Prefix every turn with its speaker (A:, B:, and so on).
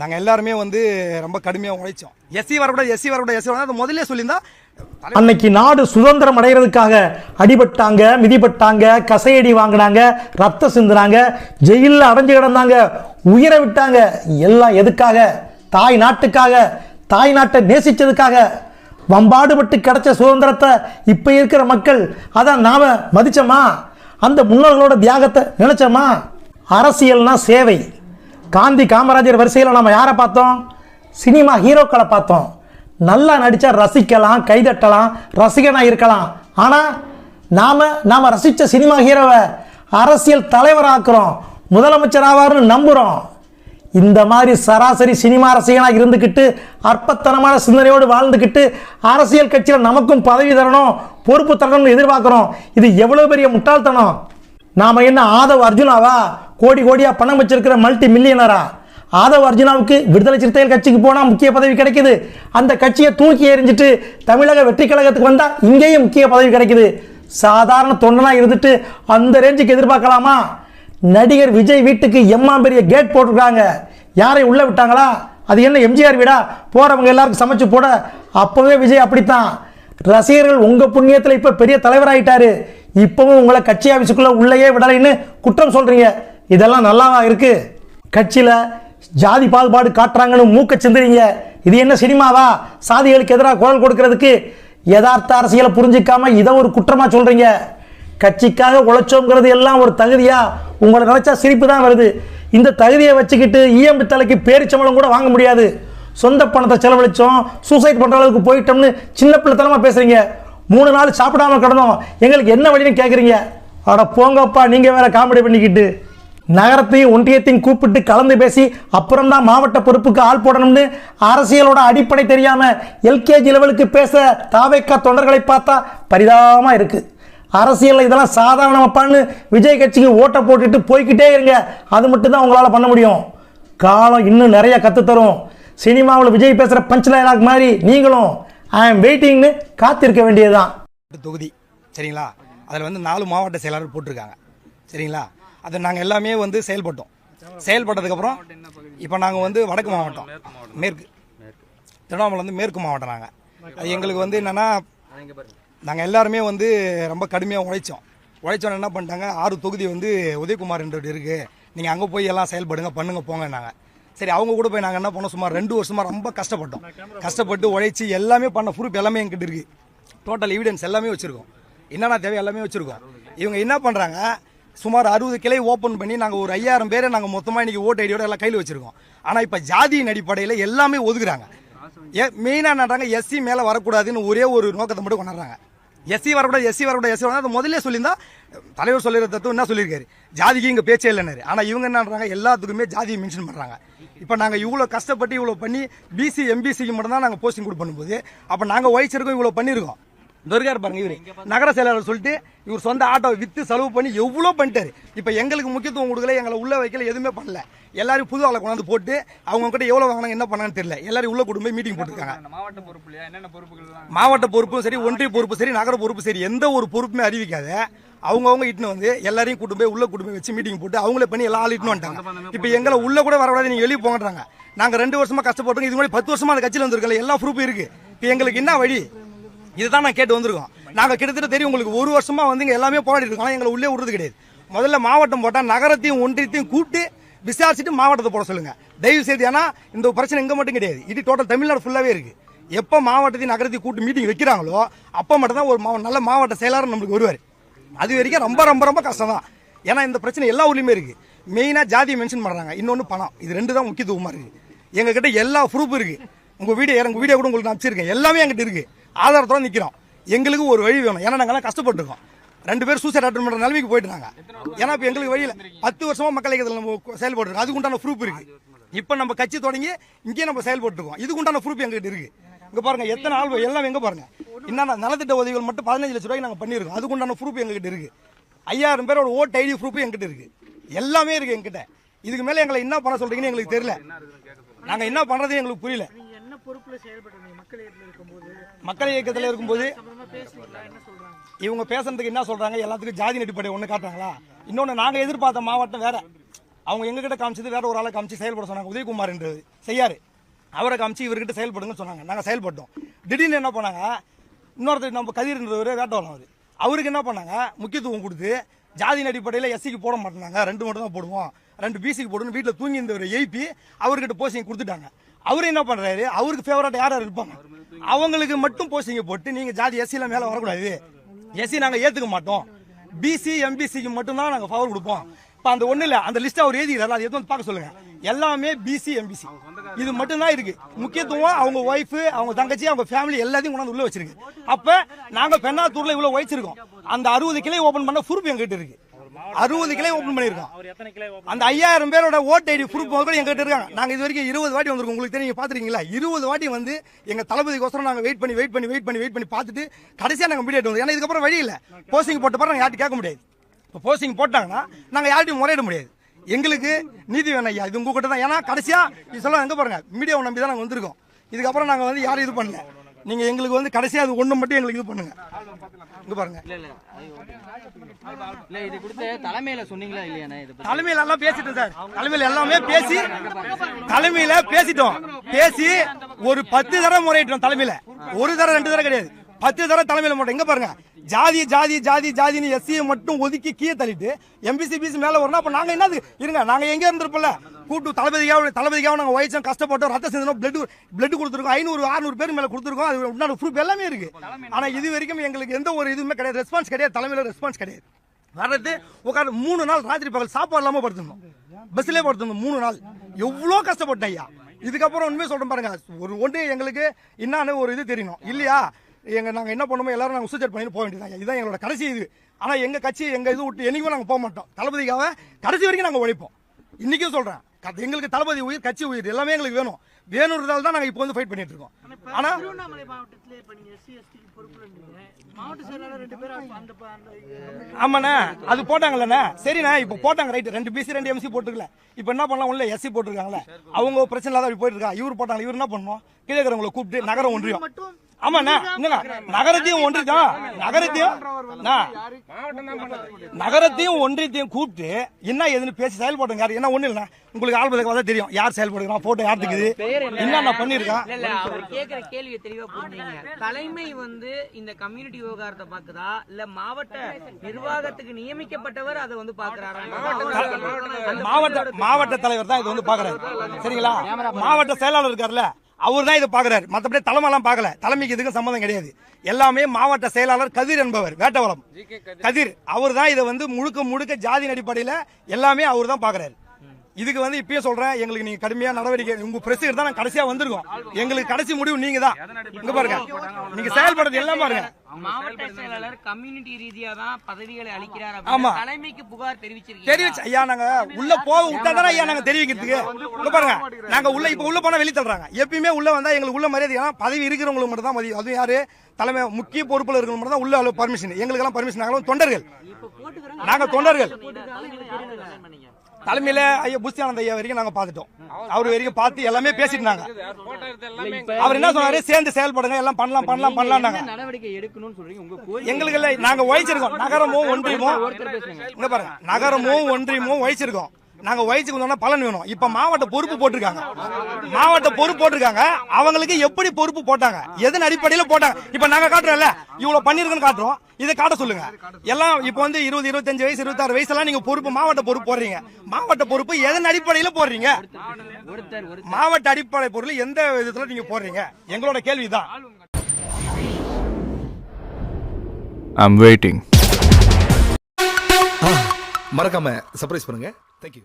A: நாங்கள் எல்லாருமே வந்து ரொம்ப கடுமையாக உழைச்சோம். எஸ்சி வரக்கூடாது எஸ்சி வரக்கூடாது எஸ்சி வரக்கூடாது. அது முதல்ல சொல்லியிருந்தா
B: அன்னைக்கு நாடு சுதந்திரம் அடைகிறதுக்காக அடிபட்டாங்க மிதிப்பட்டாங்க கசையடி வாங்கினாங்க ரத்தம் சிந்துனாங்க ஜெயிலில் அடைஞ்சு கிடந்தாங்க உயிரை விட்டாங்க. எல்லாம் எதுக்காக? தாய் நாட்டுக்காக தாய் நாட்டை நேசித்ததுக்காக வம்பாடுபட்டு கிடைச்ச சுதந்திரத்தை இப்போ இருக்கிற மக்கள் அதான் நாம் மதிச்சோமா? அந்த முன்னோர்களோட தியாகத்தை நினைச்சோமா? அரசியல்னா சேவை. காந்தி காமராஜர் வரிசையில் நம்ம யாரை பார்த்தோம்? சினிமா ஹீரோக்களை பார்த்தோம். நல்லா நடித்தா ரசிக்கலாம் கைதட்டலாம் ரசிகனாக இருக்கலாம். ஆனால் நாம் நாம் ரசித்த சினிமா ஹீரோவை அரசியல் தலைவராக்குறோம். முதலமைச்சர் ஆவார்னு நம்புகிறோம் இந்த மாதிரி சராசரி சினிமா ரசிகனாக இருந்துக்கிட்டு அற்பத்தனமான சிந்தனையோடு வாழ்ந்துக்கிட்டு அரசியல் கட்சியில் நமக்கும் பதவி தரணும் பொறுப்பு தரணும்னு எதிர்பார்க்குறோம். இது எவ்வளோ பெரிய முட்டாள்தனம்? நாம் என்ன ஆதவ் அர்ஜுனாவா? கோடி கோடியா பணம் வச்சிருக்கிற மல்டி மில்லியனரா ஆதவ அர்ஜுனாவுக்கு விடுதலை சிறுத்தைகள் கட்சிக்கு போனால் முக்கிய பதவி கிடைக்குது. அந்த கட்சியை தூக்கி எறிஞ்சிட்டு தமிழக வெற்றி கழகத்துக்கு வந்தால் இங்கேயும் முக்கிய பதவி கிடைக்குது. சாதாரண தொண்டனாக இருந்துட்டு அந்த ரேஞ்சுக்கு எதிர்பார்க்கலாமா? நடிகர் விஜய் வீட்டுக்கு எம்மா பெரிய கேட் போட்டிருக்காங்க. யாரை உள்ள விட்டாங்களா? அது என்ன எம்ஜிஆர் வீடா? போகிறவங்க எல்லாருக்கும் சமைச்சு போட. அப்போவே விஜய் அப்படித்தான். ரசிகர்கள் உங்கள் புண்ணியத்தில் இப்போ பெரிய தலைவராகிட்டாரு இப்போவும் உங்களை கட்சி ஆஃபீஸுக்குள்ளே உள்ளேயே விடலைன்னு குற்றம் சொல்கிறீங்க இதெல்லாம் நல்லாவா இருக்கு? கட்சியில் ஜாதி பாகுபாடு காட்டுறாங்கன்னு மூக்க சிந்துறீங்க. இது என்ன சினிமாவா? சாதிகளுக்கு எதிராக குரல் கொடுக்கறதுக்கு யதார்த்த அரசியலை புரிஞ்சிக்காம இதை ஒரு குற்றமா சொல்றீங்க. கட்சிக்காக உழைச்சோங்கிறது எல்லாம் ஒரு தகுதியா? உங்களை நினைச்சா சிரிப்பு தான் வருது. இந்த தகுதியை வச்சுக்கிட்டு இஎம்பி தலைக்கு பேரிச்சம்பளம் கூட வாங்க முடியாது. சொந்த பணத்தை செலவழிச்சோம் சூசைட் பண்ற அளவுக்கு போயிட்டோம்னு சின்ன பிள்ளைத்தனமா பேசுறீங்க. மூணு நாள் சாப்பிடாம கிடந்தோம். எங்களுக்கு என்ன வழின்னு கேட்குறீங்க அட போங்கப்பா நீங்க வேற காமெடி பண்ணிக்கிட்டு. நகரத்தையும் ஒன்றியத்தையும் கூப்பிட்டு கலந்து பேசி அப்புறம் தான் மாவட்ட பொறுப்புக்கு ஆள் போடணும்னு அரசியலோட அடிப்படை தெரியாம எல்கேஜி லெவலுக்கு பேச தாவேக்கா தொண்டர்களை பார்த்தா பரிதாபமா இருக்கு. அரசியலில் இதெல்லாம் சாதாரணமாப்பான்னு விஜய் கட்சிக்கு ஓட்டை போட்டுட்டு போய்க்கிட்டே இருங்க. அது மட்டும் தான் உங்களால் பண்ண முடியும். காலம் இன்னும் நிறைய கற்றுத் தரும் சினிமாவில் விஜய் பேசுகிற பஞ்ச் டைலாக் மாதிரி நீங்களும் ஐ எம் வெயிட்டிங்னு காத்திருக்க வேண்டியதுதான்.
A: தொகுதி சரிங்களா? அதில் வந்து நாலு மாவட்ட செயலாளர் போட்டிருக்காங்க. சரிங்களா? அதை நாங்கள் எல்லாமே வந்து செயல்பட்டோம். செயல்பட்டதுக்கப்புறம் இப்போ நாங்கள் வந்து வடக்கு மாவட்டம் மேற்கு. திருவண்ணாமலை வந்து மேற்கு மாவட்டம் நாங்கள் அது எங்களுக்கு வந்து என்னென்னா நாங்கள் எல்லாருமே வந்து ரொம்ப கடுமையாக உழைச்சோம். உழைச்சோன்னு என்ன பண்ணிட்டாங்க ஆறு தொகுதி வந்து உதயகுமார் என்று இருக்குது நீங்கள் அங்கே போய் எல்லாம் செயல்படுங்க பண்ணுங்க போங்க நாங்கள் சரி அவங்க கூட போய் நாங்கள் என்ன பண்ணோம் சுமார் ரெண்டு வருஷமாக ரொம்ப கஷ்டப்பட்டோம். கஷ்டப்பட்டு உழைச்சி எல்லாமே பண்ண ப்ரூஃப் எல்லாமே எங்கிட்ட இருக்குது டோட்டல் எவிடன்ஸ் எல்லாமே வச்சுருக்கோம். என்னென்ன தேவை எல்லாமே வச்சுருக்கோம். இவங்க என்ன பண்ணுறாங்க சுமார் அறுபது கிளை ஓப்பன் பண்ணி நாங்கள் ஒரு ஐயாயிரம் பேரை நாங்கள் மொத்தமாக இன்றைக்கி ஓட்டு ஐடியோட எல்லாம் கையில் வச்சுருக்கோம். ஆனால் இப்போ ஜாதியின் அடிப்படையில் எல்லாமே ஒதுக்குறாங்க. ஏ மெயினாக என்னன்றாங்க எஸ்சி மேலே வரக்கூடாதுன்னு ஒரே ஒரு நோக்கத்தை மட்டும் கொண்டாடுறாங்க. எஸ்சி வரக்கூடாது எஸ்சி வரக்கூடாது எஸ்சி வரக்கூடாது. அது முதல்ல சொல்லியிருந்தா தலைவர் சொல்லுற தத்துவம் என்ன சொல்லியிருக்காரு? ஜாதிக்கு இங்கே பேச்சே இல்லைன்னாரு. ஆனால் இவங்க என்ன பண்ணுறாங்க எல்லாத்துக்குமே ஜாதியை மென்ஷன் பண்ணுறாங்க இப்போ நாங்கள் இவ்வளோ கஷ்டப்பட்டு இவ்வளோ பண்ணி பிசி எம்பிசிக்கு மட்டும் தான் நாங்கள் போஸ்டிங் கொடுத்து பண்ணும்போது அப்போ நாங்கள் ஒழிச்சிருக்கோம் இவ்வளோ பண்ணியிருக்கோம். துர்கார் பாருங்க இவரு. நகர செயலாளர் சொல்லிட்டு இவர் சொந்த ஆட்டோவை வித்து செலவு பண்ணி எவ்வளோ பண்ணிட்டாரு. இப்போ எங்களுக்கு முக்கியத்துவம் கொடுக்கல எங்களை உள்ள வைக்கல எதுவுமே பண்ணல. எல்லாரும் புது ஆளை கொண்டாந்து போட்டு அவங்க கிட்ட எவ்வளோ வாங்கினாங்க என்ன பண்ணான்னு தெரியல. எல்லாரும் உள்ள கூட்டு போய் மீட்டிங் போட்டுருக்காங்க
C: மாவட்ட பொறுப்புலையா என்னென்ன பொறுப்புகள் தான்
A: மாவட்ட பொறுப்பும் சரி ஒன்றிய பொறுப்பு சரி நகர பொறுப்பு சரி எந்த ஒரு பொறுப்புமே அறிவிக்காத. அவங்கவுங்க இட்டுன்னு வந்து எல்லாரையும் கூட்டு போய் உள்ள கூட்டு போய் வச்சு மீட்டிங் போட்டு அவங்களே பண்ணி எல்லா ஆள் இட்டுன்னு வந்துட்டாங்க. இப்போ எங்களை உள்ள கூட வரக்கூடாது நீங்க வெளியே போங்கன்றாங்க. நாங்க ரெண்டு வருஷமா கஷ்டப்பட்டோம் இது மாதிரி பத்து வருஷமா அந்த கட்சியில் வந்திருக்கல எல்லா ப்ரூஃபும் இருக்கு. இப்போ எங்களுக்கு என்ன வழி? இதுதான் நான் கேட்டு வந்திருக்கோம். நாங்க கிட்டத்தட்ட தெரியும் உங்களுக்கு ஒரு வருஷமா வந்து இங்கே எல்லாமே போராடி இருக்கோம். எங்களை உள்ளே விடுறது கிடையாது. முதல்ல மாவட்டம் போட்டா நகரத்தையும் ஒன்றியத்தையும் கூப்பிட்டு விசாரிச்சுட்டு மாவட்டத்தை போட சொல்லுங்க. தயவு செய்து ஏன்னா இந்த பிரச்சனை இங்கே மட்டும் கிடையாது. இது டோட்டல் தமிழ்நாடு ஃபுல்லாவே இருக்கு. எப்போ மாவட்டத்தையும் நகரத்தையும் கூட்டு மீட்டிங் வைக்கிறாங்களோ அப்போ மட்டும் தான் ஒரு மாவ- நல்ல மாவட்ட செயலாளர் நம்மளுக்கு வருவார். அது வரைக்கும் ரொம்ப ரொம்ப ரொம்ப கஷ்டம் தான் ஏன்னா இந்த பிரச்சனை எல்லா ஊர்லயுமே இருக்கு. மெயினா ஜாதியை மென்ஷன் பண்றாங்க. இன்னொன்னு பணம். இது ரெண்டு தான் முக்கியத்துவமா இருக்கு. எங்ககிட்ட எல்லா ப்ரூஃப் இருக்கு. உங்க வீடியோ உங்க வீடியோ கூட உங்களுக்கு நான் அமைச்சிருக்கேன் எல்லாமே எங்கிட்ட இருக்கு. ஆதாரத்தோட நிற்கிறோம் எங்களுக்கு ஒரு வழி வேணும். ஏன்னா நாங்கள்லாம் கஷ்டப்பட்டுருக்கோம். ரெண்டு பேரும் சூசைட் அட்டன் பண்ற நிலைமைக்கு போயிட்டாங்க ஏன்னா இப்போ எங்களுக்கு வழியில பத்து வருஷமா மக்கள் இயக்கத்தில் நம்ம செயல்பட்டுருக்கோம். அதுக்கு உண்டான ப்ரூஃப் இருக்கு. இப்போ நம்ம கட்சி தொடங்கி இங்கேயே நம்ம செயல்பட்டுருக்கோம். இதுக்கு உண்டான ப்ரூஃப் எங்ககிட்ட இருக்கு. இங்க பாருங்க எத்தனை ஆள் எல்லாம் எங்க பாருங்க. என்னன்னா நலத்திட்ட உதவிகள் மட்டும் பதினஞ்சு லட்சம் ரூபாய்க்கு நாங்கள் பண்ணியிருக்கோம். அதுக்கு உண்டான ப்ரூஃப் எங்ககிட்ட இருக்கு. ஐயாயிரம் பேரோட ஓட் ஐடி ப்ரூஃப் எங்கிட்ட இருக்கு. எல்லாமே இருக்கு எங்கிட்ட. இதுக்கு மேல எங்களை என்ன பண்ண சொல்றீங்கன்னு எங்களுக்கு தெரியல. நாங்க என்ன பண்ணுறதே எங்களுக்கு புரியல.
D: பொறுப்புல மக்கள் இயக்கத்தில் இருக்கும்போது
A: மக்கள் இயக்கத்தில் இருக்கும்போது இவங்க பேசுறதுக்கு என்ன சொல்றாங்க? எல்லாத்துக்கும் ஜாதி அடிப்படை ஒண்ணு காட்டுறாங்களா? இன்னொன்னு நாங்க எதிர்பார்த்த மாவட்டம் வேற. அவங்க எங்ககிட்ட காமிச்சது வேற ஒரு ஆளை காமிச்சு செயல்பட சொன்னாங்க. உதயகுமார்ன்றது. செய்யாரு. அவரை காமிச்சு இவர்கிட்ட செயல்படுங்கன்னு சொன்னாங்க. நாங்கள் செயல்பட்டோம். திடீர்னு என்ன பண்ணாங்க? இன்னொருத்தர் நம்ம கதிர்ன்றவர் வேட்டவரம் அவர். அவருக்கு என்ன பண்ணாங்க? முக்கியத்துவம் கொடுத்து ஜாதியின் அடிப்படையில் எஸ்சிக்கு போட மாட்டாங்க ரெண்டு மட்டும் தான் போடுவோம். ரெண்டு பிசிக்கு போடுன்னு வீட்டில் தூங்கி இருந்தவர் எழுப்பி அவர்கிட்ட போஸ்டிங் கொடுத்துட்டாங்க. அவர் என்ன பண்றாரு? அவருக்கு ஃபேவரட் யார் இருப்பாங்க? அவங்களுக்கு மட்டும் போஸ்டிங்க போட்டு நீங்க ஜாதி எஸ்சில மேலே வரக்கூடாது. எஸ்சி நாங்கள் ஏற்றுக்க மாட்டோம். பிசி எம்பிசிக்கு மட்டும்தான் நாங்கள் பவர் கொடுப்போம். இப்போ அந்த ஒன்றும் இல்லை அந்த லிஸ்ட் அவர் எழுதிக்கிறாரு. அதை எடுத்து வந்து பார்க்க சொல்லுங்க. எல்லாமே பிசி எம்பிசி இது மட்டும்தான் இருக்கு. முக்கியத்துவம் அவங்க ஒய்ஃப் அவங்க தங்கச்சி அவங்க ஃபேமிலி எல்லாத்தையும் கொண்டாந்து உள்ள வச்சிருக்கு. அப்ப நாங்க பெண்ணாத்தூர்ல இவ்வளவு வச்சிருக்கோம் அந்த அறுபது கிளை ஓபன் பண்ண ப்ரூஃப் எங்கிட்ட இருக்கு. அறுபது கிளை ஓபன் பண்ணிருக்கோம் அந்த ஐயாயிரம் பேரோட ஓட் ஐடி ப்ரூஃப் கூட எங்கிட்ட இருக்காங்க. நாங்க இது வரைக்கும் இருபது வாட்டி வந்திருக்கோம். உங்களுக்கு தெரியும் பாத்துருக்கீங்களா? இருபது வாட்டி வந்து எங்க தளபதிக்கோசரம் நாங்க வெயிட் பண்ணி வெயிட் பண்ணி வெயிட் பண்ணி வெயிட் பண்ணி பார்த்துட்டு கடைசியா நாங்க மீடியேட் வந்து ஏன்னா இதுக்கப்புறம் வழி இல்ல. போஸ்டிங் போட்ட பிறகு நாங்க யார்ட்டும் கேட்க முடியாது. இப்போ போஸ்டிங் போட்டாங்கன்னா நாங்க யார்ட்டையும் முறையிட முடியாது. எங்களுக்கு நீதி வேணும் ஐயா. இது உங்ககிட்ட தான் ஏன்னா கடைசியா இது சொல்ல எங்க பாருங்க மீடியாவை நம்பி தான் நாங்க வந்திருக்கோம். இதுக்கப்புறம் நாங்க வந்து யாரும் இது பண்ணல. நீங்க எங்களுக்கு வந்து கடைசியா அது ஒண்ணு மட்டும் எங்களுக்கு இது பண்ணுங்க. இங்க பாருங்க.
E: இல்ல இது கொடுத்த தலைமையில சொன்னீங்களா பத்தி?
A: தலைமையில எல்லாம் பேசிட்டோம் சார். தலைமையில எல்லாமே பேசி தலைமையில பேசிட்டோம். பேசி ஒரு பத்து தடவை முறையிட்டோம் தலைமையில. ஒரு தடவை ரெண்டு தடவை கிடையாது. பத்து தடவை தலைமையில மட்டும் எங்க பாருங்க. ஜாதி ஜாதி ஜாதி ஜாதின்னு எஸ்சியை மட்டும் ஒதுக்கி கீழே தள்ளிட்டு எம்பிசி பிசி மேலே வரணும். அப்போ நாங்கள் என்னது? இருங்க நாங்கள் எங்கே இருந்திருப்போம்ல? கூட்டு தளபதிக்காக தளபதிக்காக நாங்கள் வயசும் கஷ்டப்பட்டோம் ரத்த சிந்தனம் பிளட் பிளட் கொடுத்துருக்கோம். ஐநூறு அறுநூறு பேர் மேலே கொடுத்துருக்கோம். அது உண்டான ப்ரூஃப் எல்லாமே இருக்கு. ஆனால் இது வரைக்கும் எங்களுக்கு எந்த ஒரு இதுவுமே கிடையாது. ரெஸ்பான்ஸ் கிடையாது. தலைமையில ரெஸ்பான்ஸ் கிடையாது. வர்றது உட்காந்து மூணு நாள் ராத்திரி பகல் சாப்பாடு இல்லாமல் படுத்துருந்தோம் பஸ்லயே படுத்துருந்தோம் மூணு நாள். எவ்வளோ கஷ்டப்பட்டேன் ஐயா. இதுக்கப்புறம் உண்மையை சொல்கிறேன் பாருங்க. ஒரு ஒன்று எங்களுக்கு என்னன்னு ஒரு இது தெரியணும். இல்லையா? எங்க நாங்க என்ன பண்ணுமோ எல்லாரும் நாங்க சூசைட் பண்ணிட்டு போக வேண்டியது இதுதான் எங்களோட கடைசி இது. ஆனா எங்க கட்சி எங்க இது விட்டு என்னைக்குமே நாங்க போக மாட்டோம். தளபதிக்காக கடைசி வரைக்கும் நாங்க உழைப்போம். இன்னைக்கும் சொல்றேன். க- எங்களுக்கு தளபதி உயிர் கட்சி உயிர் எல்லாமே எங்களுக்கு வேணும். வேணுன்றதால தான் நாங்க இப்போ வந்து ஃபைட் பண்ணிட்டு இருக்கோம். ஆனா
D: திருவண்ணாமலை மாவட்டத்திலே இப்ப நீங்க எஸ்சி எஸ்டிக்கு பொறுப்புல இருந்தீங்க மாவட்ட செயலாளர் ரெண்டு பேரும் அப்ப அந்த ப- அந்த
A: ஆமாண்ணே அது போட்டாங்கல்லண்ணே. சரிண்ணே இப்போ போட்டாங்க ரைட் ரெண்டு பிசி ரெண்டு எம்சி போட்டுருக்கல. இப்போ என்ன பண்ணலாம்? உள்ள எஸ்சி போட்டிருக்காங்களே அவங்க பிரச்சனை இல்லாத போயிட்டு இருக்கா? இவர் போட்டாங்க இவர் என்ன பண்ணணும் கீழே இருக்கிறவங்களை கூப்பிட்டு நகரம் ஒன்றியம். ஆமாண்ணா என்னங்க நகரத்தையும் ஒன்றியம் நகரத்தையும் நகரத்தையும் ஒன்றியத்தையும் கூப்பிட்டு என்ன ஏதுன்னு பேசி செயல்படுங்க யாரு என்ன ஒண்ணு இல்லைண்ணா உங்களுக்கு ஆல்பதுக்கு தான் தெரியும். யார் செயல்படுகிறான் போட்டோ யார் இருக்குது என்னென்ன
E: இல்ல அவர் கேக்குற கேள்வியை தெளிவா புரிஞ்சுங்க. தலைமை வந்து இந்த கம்யூனிட்டி விவகாரத்தை பாக்குதா இல்ல மாவட்ட நிர்வாகத்துக்கு நியமிக்கப்பட்டவர் அதை வந்து பாக்குறாரா
A: மாவட்ட மாவட்ட தலைவர். தான் இது வந்து பாக்குறாரு சரிங்களா? மாவட்ட செயலாளர் இருக்கார்ல? அவர் தான் இதை பாக்குறாரு மத்தபடி தலைமைலாம் பார்க்கல. தலைமைக்கு இதுக்கும் சம்மந்தம் கிடையாது. எல்லாமே மாவட்ட செயலாளர் கதிர் என்பவர் வேட்டவளம். கதிர். அவர் தான் இதை வந்து முழுக்க முழுக்க ஜாதியின் அடிப்படையில எல்லாமே அவர் தான் பாக்குறாரு இதுக்கு வந்து இப்பயே சொல்றேன் எங்களுக்கு நீங்க கடுமையா நடவடிக்கை உங்க பிரஸ் தான் கடைசியா வந்திருக்கோம். எங்களுக்கு கடைசி முடிவு நீங்க தான் இங்க பாருங்க நீங்க செயல்படுறது எல்லாம் பாருங்க.
E: மாவட்ட செயலாளர் கம்யூனிட்டி ரீதியா தான் பதவிகளை அளிக்கிறார்
A: ஆமா.
E: தலைமைக்கு புகார் தெரிவிச்சிருக்கீங்க.
A: தெரிவிச்சு ஐயா நாங்க உள்ள போக விட்டா தானே ஐயா நாங்க தெரிவிக்கிறதுக்கு? இங்க பாருங்க நாங்க உள்ள இப்ப உள்ள போனா வெளிய தள்ளுறாங்க. எப்பயுமே உள்ள வந்தா எங்களுக்கு உள்ள மரியாதை பதவி இருக்கிறவங்களுக்கு மட்டும் தான் மதியம் அதுவும் யாரு? தலைமை முக்கிய பொறுப்புல இருக்கிறவங்க மட்டும் தான் உள்ள பர்மிஷன் எங்களுக்கு எல்லாம் பர்மிஷன் நாங்களும் தொண்டர்கள். நாங்க தொண்டர்கள். தலைமையில ஐயா புஸ்தியானந்த ஐயா வரைக்கும் நாங்க பாத்துட்டோம் அவர் வரைக்கும் பார்த்து எல்லாமே பேசிட்டு அவர் என்ன சொன்னாரு? சேர்ந்து செயல்படுங்க எல்லாம் பண்ணலாம் பண்ணலாம் பண்ணலாம்
E: என்ன நடவடிக்கை எடுக்கணும்னு சொல்றீங்க?
A: எங்களுக்கு இல்ல நாங்க வகிச்சிருக்கோம் நகரமும் ஒன்றியமும் இங்க பாருங்க நகரமும் ஒன்றியமும் வகிச்சிருக்கோம் நாங்க வகிச்சுக்கு வந்தோம்னா பலன் வேணும். இப்ப மாவட்ட பொறுப்பு போட்டிருக்காங்க. மாவட்ட பொறுப்பு போட்டிருக்காங்க. அவங்களுக்கு எப்படி பொறுப்பு போட்டாங்க? எதன் அடிப்படையில போட்டாங்க? இப்ப நாங்க காட்டுறோம்ல. இவ்வளவு பண்ணிருக்குன்னு காட்டுறோம். இதை காட்ட சொல்லுங்க. எல்லாம் இப்ப வந்து இருபது இருபத்தஞ்சு வயசு இருபத்தாறு வயசுலாம் நீங்க பொறுப்பு மாவட்ட பொறுப்பு போடுறீங்க. மாவட்ட பொறுப்பு எதன் அடிப்படையில போடுறீங்க? மாவட்ட அடிப்படை பொருள் எந்த விதத்துல நீங்க போடுறீங்க? எங்களோட கேள்விதான்.
F: I'm waiting.
G: மறக்காம சர்ப்ரைஸ் பண்ணுங்க.